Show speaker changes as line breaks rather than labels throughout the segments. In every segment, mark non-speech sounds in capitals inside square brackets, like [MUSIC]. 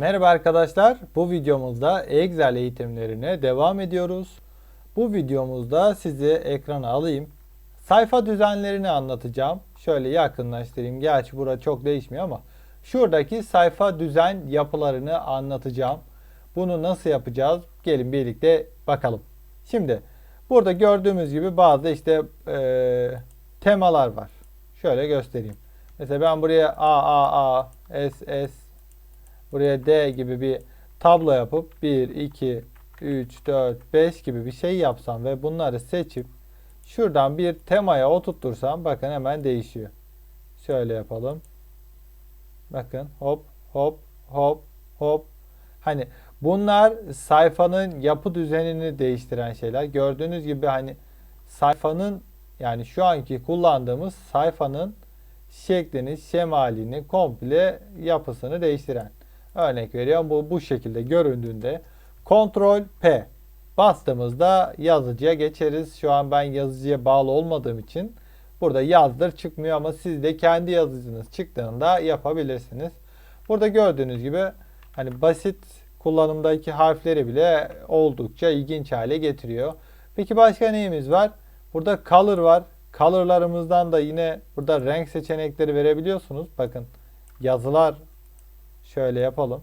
Merhaba arkadaşlar. Bu videomuzda Excel eğitimlerine devam ediyoruz. Bu videomuzda sizi ekrana alayım. Sayfa düzenlerini anlatacağım. Şöyle yakınlaştırayım. Gerçi burada çok değişmiyor ama şuradaki sayfa düzen yapılarını anlatacağım. Bunu nasıl yapacağız? Gelin birlikte bakalım. Şimdi burada gördüğümüz gibi bazı işte eee, temalar var. Şöyle göstereyim. Mesela ben buraya A A A S S buraya D gibi bir tablo yapıp 1 2 3 4 5 gibi bir şey yapsam ve bunları seçip şuradan bir temaya oturtursam bakın hemen değişiyor. Şöyle yapalım. Bakın hop hop hop hop. Hani bunlar sayfanın yapı düzenini değiştiren şeyler. Gördüğünüz gibi hani sayfanın yani şu anki kullandığımız sayfanın şeklini, şemalini, komple yapısını değiştiren. Örnek veriyorum bu bu şekilde göründüğünde Ctrl P bastığımızda yazıcıya geçeriz. Şu an ben yazıcıya bağlı olmadığım için burada yazdır çıkmıyor ama siz de kendi yazıcınız çıktığında yapabilirsiniz. Burada gördüğünüz gibi hani basit kullanımdaki harfleri bile oldukça ilginç hale getiriyor. Peki başka neyimiz var? Burada color var. Color'larımızdan da yine burada renk seçenekleri verebiliyorsunuz. Bakın yazılar şöyle yapalım.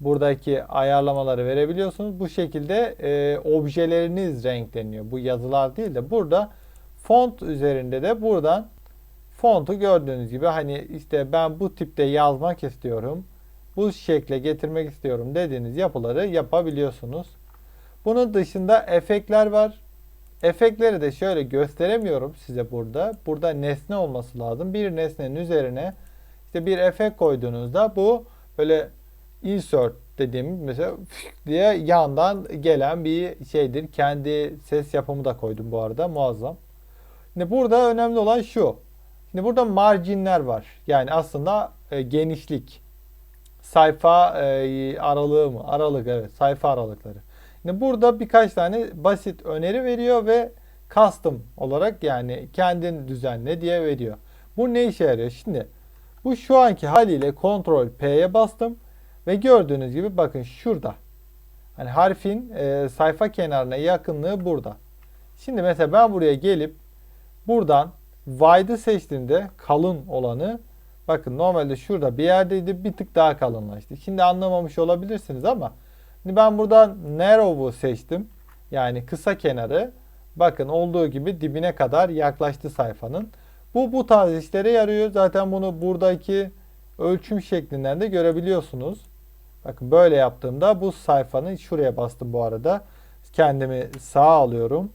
Buradaki ayarlamaları verebiliyorsunuz. Bu şekilde e, objeleriniz renkleniyor. Bu yazılar değil de burada font üzerinde de buradan fontu gördüğünüz gibi hani işte ben bu tipte yazmak istiyorum. Bu şekle getirmek istiyorum dediğiniz yapıları yapabiliyorsunuz. Bunun dışında efektler var. Efektleri de şöyle gösteremiyorum size burada. Burada nesne olması lazım. Bir nesnenin üzerine işte bir efekt koyduğunuzda bu böyle insert dediğim mesela diye yandan gelen bir şeydir. Kendi ses yapımı da koydum bu arada muazzam. Şimdi burada önemli olan şu. Şimdi burada marjinler var. Yani aslında e, genişlik. Sayfa e, aralığı mı? Aralık evet. Sayfa aralıkları. Şimdi burada birkaç tane basit öneri veriyor ve custom olarak yani kendin düzenle diye veriyor. Bu ne işe yarıyor? Şimdi bu şu anki haliyle Ctrl P'ye bastım ve gördüğünüz gibi bakın şurada. Hani harfin e, sayfa kenarına yakınlığı burada. Şimdi mesela ben buraya gelip buradan wide'ı seçtiğimde kalın olanı bakın normalde şurada bir yerdeydi bir tık daha kalınlaştı. Şimdi anlamamış olabilirsiniz ama Şimdi ben buradan narrow'u seçtim. Yani kısa kenarı. Bakın olduğu gibi dibine kadar yaklaştı sayfanın. Bu bu tarz işlere yarıyor. Zaten bunu buradaki ölçüm şeklinden de görebiliyorsunuz. Bakın böyle yaptığımda bu sayfanın şuraya bastım bu arada. Kendimi sağa alıyorum.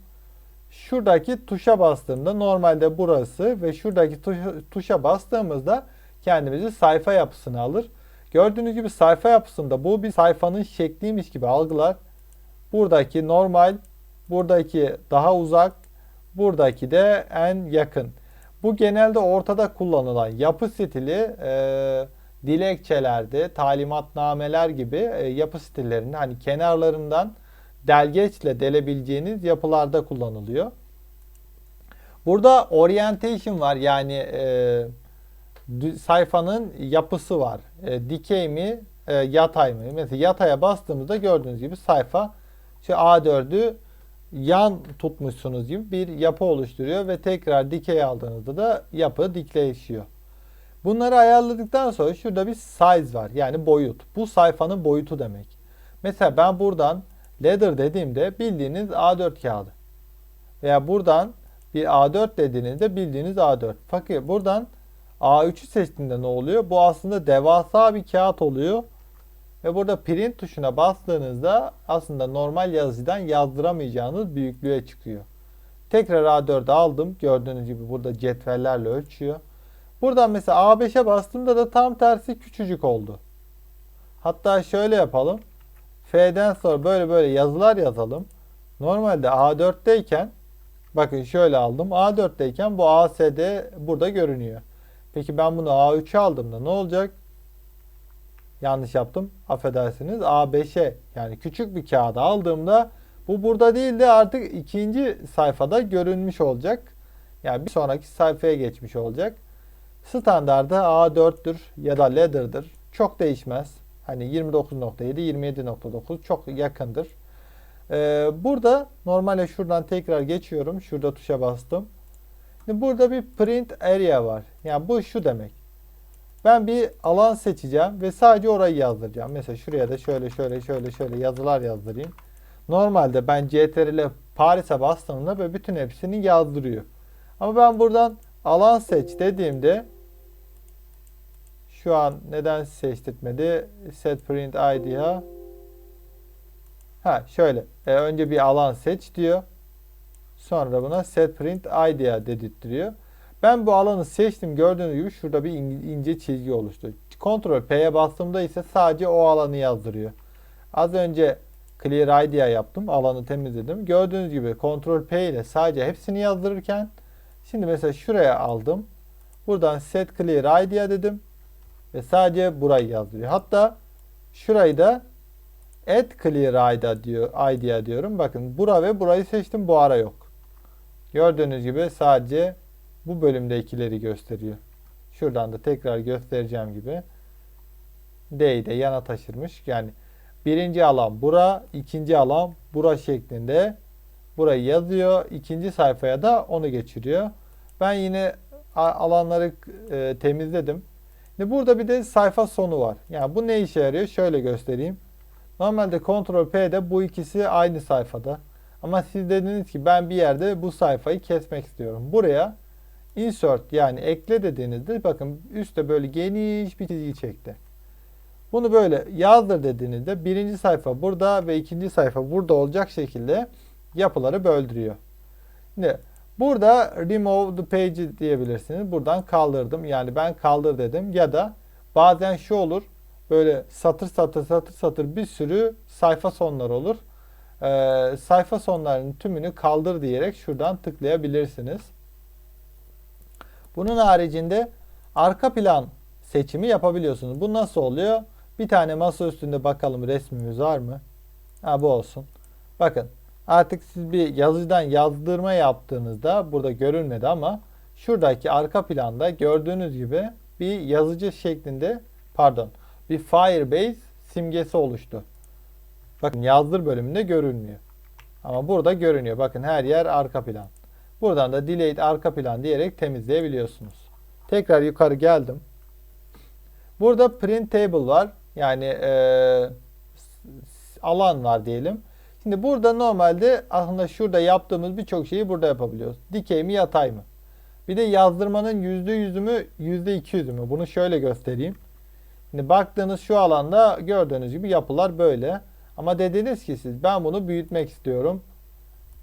Şuradaki tuşa bastığımda normalde burası ve şuradaki tuşa, tuşa bastığımızda kendimizi sayfa yapısını alır. Gördüğünüz gibi sayfa yapısında bu bir sayfanın şekliymiş gibi algılar. Buradaki normal, buradaki daha uzak, buradaki de en yakın. Bu genelde ortada kullanılan yapı stili e, dilekçelerde, talimatnameler gibi e, yapı stillerinde hani kenarlarından delgeçle delebileceğiniz yapılarda kullanılıyor. Burada orientation var yani e, sayfanın yapısı var. E, dikey mi, e, yatay mı? Mesela yataya bastığımızda gördüğünüz gibi sayfa şu A4'ü yan tutmuşsunuz gibi bir yapı oluşturuyor ve tekrar dikey aldığınızda da yapı dikleşiyor. Bunları ayarladıktan sonra şurada bir size var. Yani boyut. Bu sayfanın boyutu demek. Mesela ben buradan leather dediğimde bildiğiniz A4 kağıdı. Veya buradan bir A4 dediğinizde bildiğiniz A4. Fakat buradan A3'ü seçtiğinde ne oluyor? Bu aslında devasa bir kağıt oluyor. Ve burada print tuşuna bastığınızda aslında normal yazıcıdan yazdıramayacağınız büyüklüğe çıkıyor. Tekrar A4'e aldım. Gördüğünüz gibi burada cetvellerle ölçüyor. Buradan mesela A5'e bastığımda da tam tersi küçücük oldu. Hatta şöyle yapalım. F'den sonra böyle böyle yazılar yazalım. Normalde A4'teyken bakın şöyle aldım. A4'teyken bu ASD burada görünüyor. Peki ben bunu A3'e aldığımda ne olacak? Yanlış yaptım. Affedersiniz. A5'e yani küçük bir kağıda aldığımda bu burada değil de artık ikinci sayfada görünmüş olacak. Yani bir sonraki sayfaya geçmiş olacak. Standardı A4'tür ya da Leather'dır. Çok değişmez. Hani 29.7, 27.9 çok yakındır. Ee, burada normale şuradan tekrar geçiyorum. Şurada tuşa bastım. Şimdi burada bir print area var. Yani bu şu demek. Ben bir alan seçeceğim ve sadece orayı yazdıracağım. Mesela şuraya da şöyle şöyle şöyle şöyle yazılar yazdırayım. Normalde ben CTRL Paris'e bastığımda böyle bütün hepsini yazdırıyor. Ama ben buradan alan seç dediğimde şu an neden seçtirtmedi? Set print id'ya Ha şöyle. E, önce bir alan seç diyor. Sonra buna set print idea dedirtiyor. Ben bu alanı seçtim. Gördüğünüz gibi şurada bir ince çizgi oluştu. Ctrl P'ye bastığımda ise sadece o alanı yazdırıyor. Az önce clear idea yaptım. Alanı temizledim. Gördüğünüz gibi Ctrl P ile sadece hepsini yazdırırken şimdi mesela şuraya aldım. Buradan set clear idea dedim. Ve sadece burayı yazdırıyor. Hatta şurayı da add clear idea, diyor, idea diyorum. Bakın bura ve burayı seçtim. Bu ara yok. Gördüğünüz gibi sadece bu bölümdekileri gösteriyor. Şuradan da tekrar göstereceğim gibi. D'yi de yana taşırmış. Yani birinci alan bura, ikinci alan bura şeklinde burayı yazıyor. İkinci sayfaya da onu geçiriyor. Ben yine alanları e, temizledim. Şimdi burada bir de sayfa sonu var. Yani bu ne işe yarıyor? Şöyle göstereyim. Normalde Ctrl P'de bu ikisi aynı sayfada. Ama siz dediniz ki ben bir yerde bu sayfayı kesmek istiyorum. Buraya insert yani ekle dediğinizde bakın üstte böyle geniş bir çizgi çekti. Bunu böyle yazdır dediğinizde birinci sayfa burada ve ikinci sayfa burada olacak şekilde yapıları böldürüyor. Şimdi burada remove the page diyebilirsiniz. Buradan kaldırdım. Yani ben kaldır dedim ya da bazen şu olur. Böyle satır satır satır satır bir sürü sayfa sonları olur. Ee, sayfa sonlarının tümünü kaldır diyerek şuradan tıklayabilirsiniz. Bunun haricinde arka plan seçimi yapabiliyorsunuz. Bu nasıl oluyor? Bir tane masa üstünde bakalım resmimiz var mı? Ha bu olsun. Bakın artık siz bir yazıdan yazdırma yaptığınızda burada görünmedi ama şuradaki arka planda gördüğünüz gibi bir yazıcı şeklinde pardon bir Firebase simgesi oluştu. Bakın yazdır bölümünde görünmüyor. Ama burada görünüyor. Bakın her yer arka plan. Buradan da delete arka plan diyerek temizleyebiliyorsunuz. Tekrar yukarı geldim. Burada print table var. Yani e, alan var diyelim. Şimdi burada normalde aslında şurada yaptığımız birçok şeyi burada yapabiliyoruz. Dikey mi yatay mı? Bir de yazdırmanın %100'ü mü %200'ü mü? Bunu şöyle göstereyim. Şimdi baktığınız şu alanda gördüğünüz gibi yapılar böyle. Ama dediniz ki siz ben bunu büyütmek istiyorum.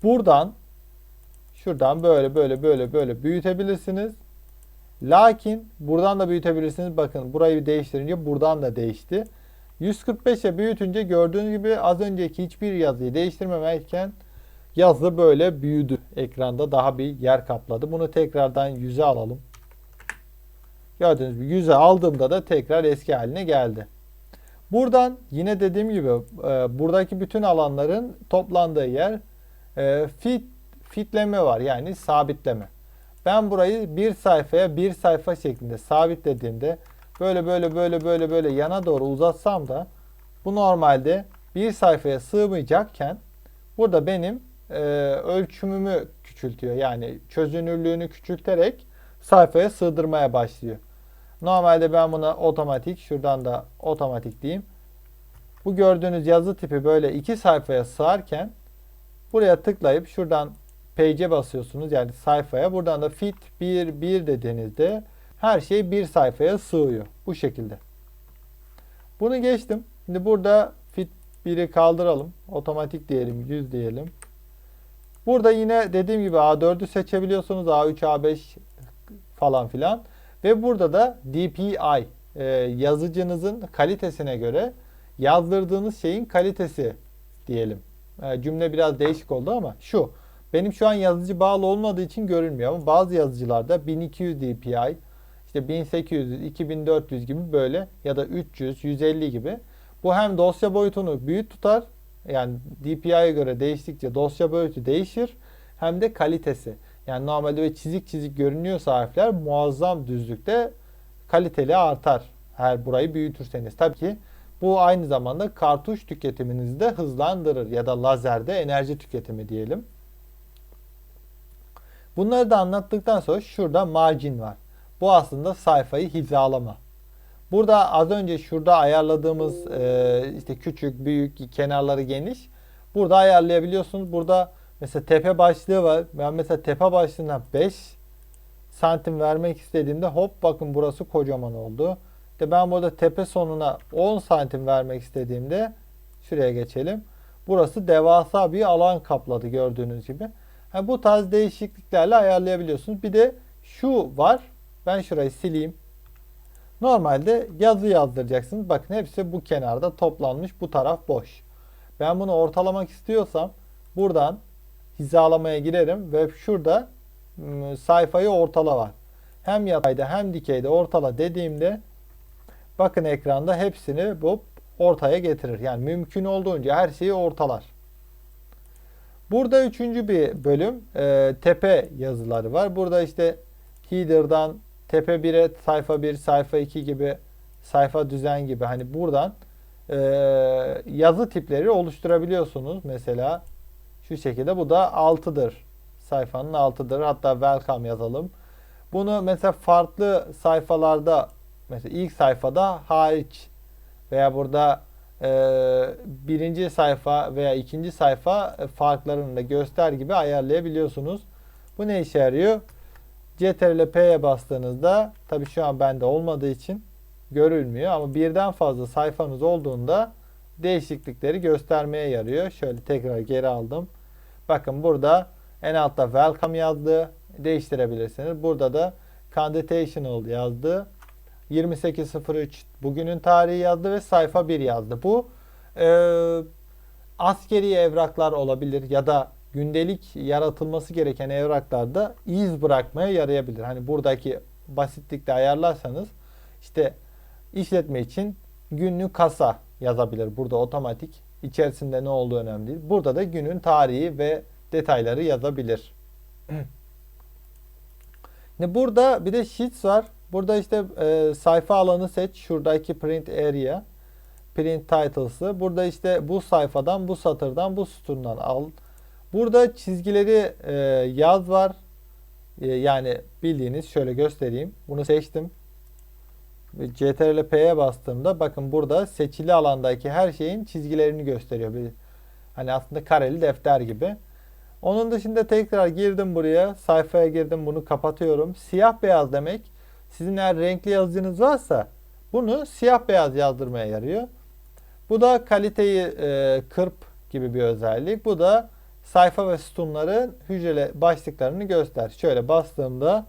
Buradan şuradan böyle böyle böyle böyle büyütebilirsiniz. Lakin buradan da büyütebilirsiniz. Bakın burayı değiştirince buradan da değişti. 145'e büyütünce gördüğünüz gibi az önceki hiçbir yazıyı değiştirmemeyken yazı böyle büyüdü. Ekranda daha bir yer kapladı. Bunu tekrardan 100'e alalım. Gördüğünüz gibi 100'e aldığımda da tekrar eski haline geldi. Buradan yine dediğim gibi e, buradaki bütün alanların toplandığı yer e, fit fitleme var yani sabitleme. Ben burayı bir sayfaya bir sayfa şeklinde sabitlediğimde böyle böyle böyle böyle böyle yana doğru uzatsam da bu normalde bir sayfaya sığmayacakken burada benim e, ölçümümü küçültüyor. Yani çözünürlüğünü küçülterek sayfaya sığdırmaya başlıyor. Normalde ben buna otomatik şuradan da otomatik diyeyim. Bu gördüğünüz yazı tipi böyle iki sayfaya sığarken buraya tıklayıp şuradan page'e basıyorsunuz yani sayfaya. Buradan da fit 1 1 dediğinizde her şey bir sayfaya sığıyor. Bu şekilde. Bunu geçtim. Şimdi burada fit 1'i kaldıralım. Otomatik diyelim 100 diyelim. Burada yine dediğim gibi A4'ü seçebiliyorsunuz. A3, A5 falan filan. Ve burada da DPI e, yazıcınızın kalitesine göre yazdırdığınız şeyin kalitesi diyelim. E, cümle biraz değişik oldu ama şu. Benim şu an yazıcı bağlı olmadığı için görünmüyor ama bazı yazıcılarda 1200 DPI, işte 1800, 2400 gibi böyle ya da 300, 150 gibi. Bu hem dosya boyutunu büyük tutar yani DPI'ye göre değiştikçe dosya boyutu değişir hem de kalitesi. Yani normalde böyle çizik çizik görünüyorsa harfler muazzam düzlükte kaliteli artar. Her burayı büyütürseniz. Tabii ki Bu aynı zamanda kartuş tüketiminizi de hızlandırır ya da lazerde enerji tüketimi diyelim. Bunları da anlattıktan sonra şurada margin var. Bu aslında sayfayı hizalama. Burada az önce şurada ayarladığımız e, işte küçük, büyük, kenarları geniş. Burada ayarlayabiliyorsunuz. Burada mesela tepe başlığı var. Ben mesela tepe başlığına 5 santim vermek istediğimde hop bakın burası kocaman oldu. İşte ben burada tepe sonuna 10 santim vermek istediğimde şuraya geçelim. Burası devasa bir alan kapladı gördüğünüz gibi. Yani bu tarz değişikliklerle ayarlayabiliyorsunuz. Bir de şu var. Ben şurayı sileyim. Normalde yazı yazdıracaksınız. Bakın hepsi bu kenarda toplanmış. Bu taraf boş. Ben bunu ortalamak istiyorsam buradan hizalamaya girerim ve şurada ım, sayfayı ortala var. Hem yatayda hem dikeyde ortala dediğimde bakın ekranda hepsini bu ortaya getirir. Yani mümkün olduğunca her şeyi ortalar. Burada üçüncü bir bölüm e, tepe yazıları var. Burada işte header'dan tepe 1'e sayfa 1, sayfa 2 gibi sayfa düzen gibi hani buradan e, yazı tipleri oluşturabiliyorsunuz. Mesela şu şekilde bu da 6'dır. Sayfanın 6'dır. Hatta welcome yazalım. Bunu mesela farklı sayfalarda mesela ilk sayfada hariç veya burada birinci sayfa veya ikinci sayfa farklarını da göster gibi ayarlayabiliyorsunuz. Bu ne işe yarıyor? Ctrl P'ye bastığınızda tabi şu an bende olmadığı için görülmüyor ama birden fazla sayfanız olduğunda değişiklikleri göstermeye yarıyor. Şöyle tekrar geri aldım. Bakın burada en altta welcome yazdı. Değiştirebilirsiniz. Burada da conditional yazdı. 2803 bugünün tarihi yazdı ve sayfa 1 yazdı. Bu e, askeri evraklar olabilir ya da gündelik yaratılması gereken evraklarda iz bırakmaya yarayabilir. Hani buradaki basitlikte ayarlarsanız işte işletme için günlük kasa yazabilir. Burada otomatik içerisinde ne olduğu önemli değil. Burada da günün tarihi ve detayları yazabilir. [CLEARS THROAT] Şimdi burada bir de sheets var. Burada işte e, sayfa alanı seç. Şuradaki print area. Print titles'ı. Burada işte bu sayfadan, bu satırdan, bu sütundan al. Burada çizgileri e, yaz var. E, yani bildiğiniz şöyle göstereyim. Bunu seçtim. Ctrl P'ye bastığımda bakın burada seçili alandaki her şeyin çizgilerini gösteriyor. Bir, hani aslında kareli defter gibi. Onun dışında tekrar girdim buraya. Sayfaya girdim. Bunu kapatıyorum. Siyah beyaz demek. Sizin eğer renkli yazıcınız varsa bunu siyah beyaz yazdırmaya yarıyor. Bu da kaliteyi e, kırp gibi bir özellik. Bu da sayfa ve sütunların hücre başlıklarını göster. Şöyle bastığımda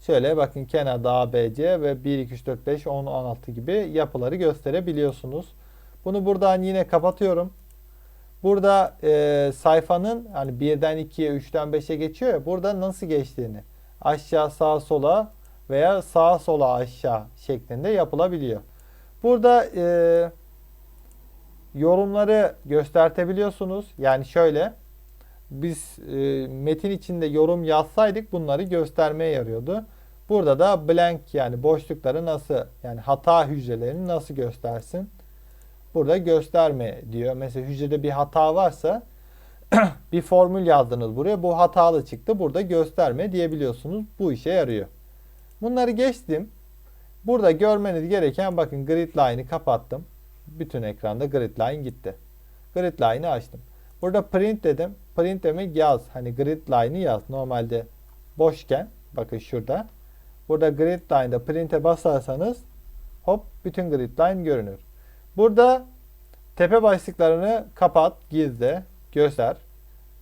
şöyle bakın kenarda A, B, C ve 1, 2, 3, 4, 5, 10, 16 gibi yapıları gösterebiliyorsunuz. Bunu buradan yine kapatıyorum. Burada e, sayfanın hani 1'den 2'ye 3'ten 5'e geçiyor ya burada nasıl geçtiğini aşağı sağa sola veya sağa sola aşağı şeklinde yapılabiliyor. Burada e, yorumları göstertebiliyorsunuz. Yani şöyle biz e, metin içinde yorum yazsaydık bunları göstermeye yarıyordu. Burada da blank yani boşlukları nasıl yani hata hücrelerini nasıl göstersin? Burada gösterme diyor. Mesela hücrede bir hata varsa [CLEARS THROAT] bir formül yazdınız buraya. Bu hatalı çıktı. Burada gösterme diyebiliyorsunuz. Bu işe yarıyor. Bunları geçtim. Burada görmeniz gereken bakın grid line'ı kapattım. Bütün ekranda grid line gitti. Grid line'ı açtım. Burada print dedim. Print demek yaz. Hani grid line'ı yaz. Normalde boşken bakın şurada. Burada grid line'da print'e basarsanız hop bütün grid line görünür. Burada tepe başlıklarını kapat, gizle, göster.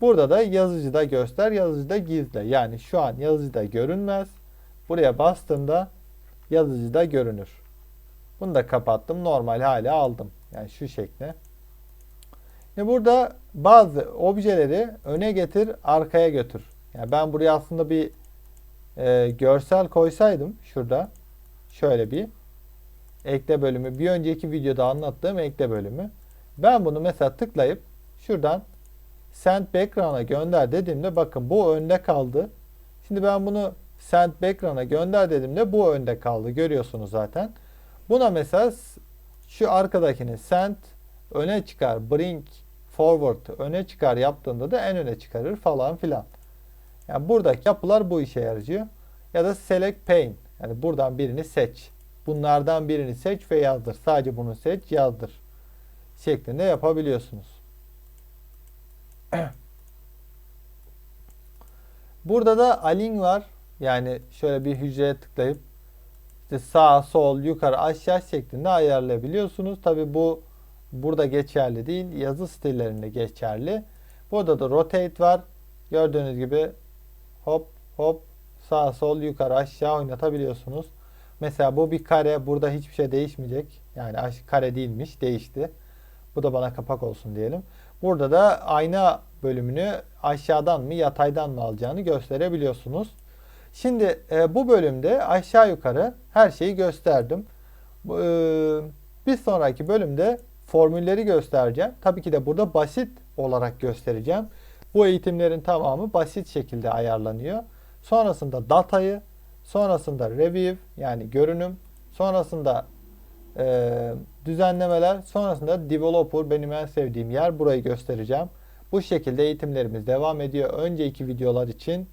Burada da yazıcıda göster, yazıcıda gizle. Yani şu an yazıcıda görünmez. Buraya bastığımda yazıcıda görünür. Bunu da kapattım. Normal hale aldım. Yani şu şekle. Şimdi burada bazı objeleri öne getir, arkaya götür. Yani ben buraya aslında bir e, görsel koysaydım şurada. Şöyle bir ekle bölümü. Bir önceki videoda anlattığım ekle bölümü. Ben bunu mesela tıklayıp şuradan send background'a gönder dediğimde bakın bu önde kaldı. Şimdi ben bunu send background'a gönder dediğimde bu önde kaldı. Görüyorsunuz zaten. Buna mesela şu arkadakini send öne çıkar, bring forward öne çıkar yaptığında da en öne çıkarır falan filan. Yani buradaki yapılar bu işe yarıyor. Ya da select pane. Yani buradan birini seç. Bunlardan birini seç ve yazdır. Sadece bunu seç, yazdır. Şeklinde yapabiliyorsunuz. [CLEARS THROAT] Burada da align var. Yani şöyle bir hücreye tıklayıp işte sağ, sol, yukarı, aşağı şeklinde ayarlayabiliyorsunuz. Tabi bu burada geçerli değil. Yazı stillerinde geçerli. Burada da rotate var. Gördüğünüz gibi hop hop sağ, sol, yukarı, aşağı oynatabiliyorsunuz. Mesela bu bir kare. Burada hiçbir şey değişmeyecek. Yani kare değilmiş. Değişti. Bu da bana kapak olsun diyelim. Burada da ayna bölümünü aşağıdan mı yataydan mı alacağını gösterebiliyorsunuz. Şimdi e, bu bölümde aşağı yukarı her şeyi gösterdim. E, bir sonraki bölümde formülleri göstereceğim. Tabii ki de burada basit olarak göstereceğim. Bu eğitimlerin tamamı basit şekilde ayarlanıyor. Sonrasında datayı, sonrasında review yani görünüm, sonrasında e, düzenlemeler, sonrasında developer benim en sevdiğim yer burayı göstereceğim. Bu şekilde eğitimlerimiz devam ediyor. Önceki videolar için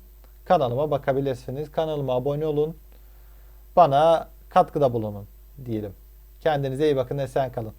kanalıma bakabilirsiniz. Kanalıma abone olun. Bana katkıda bulunun diyelim. Kendinize iyi bakın, esen kalın.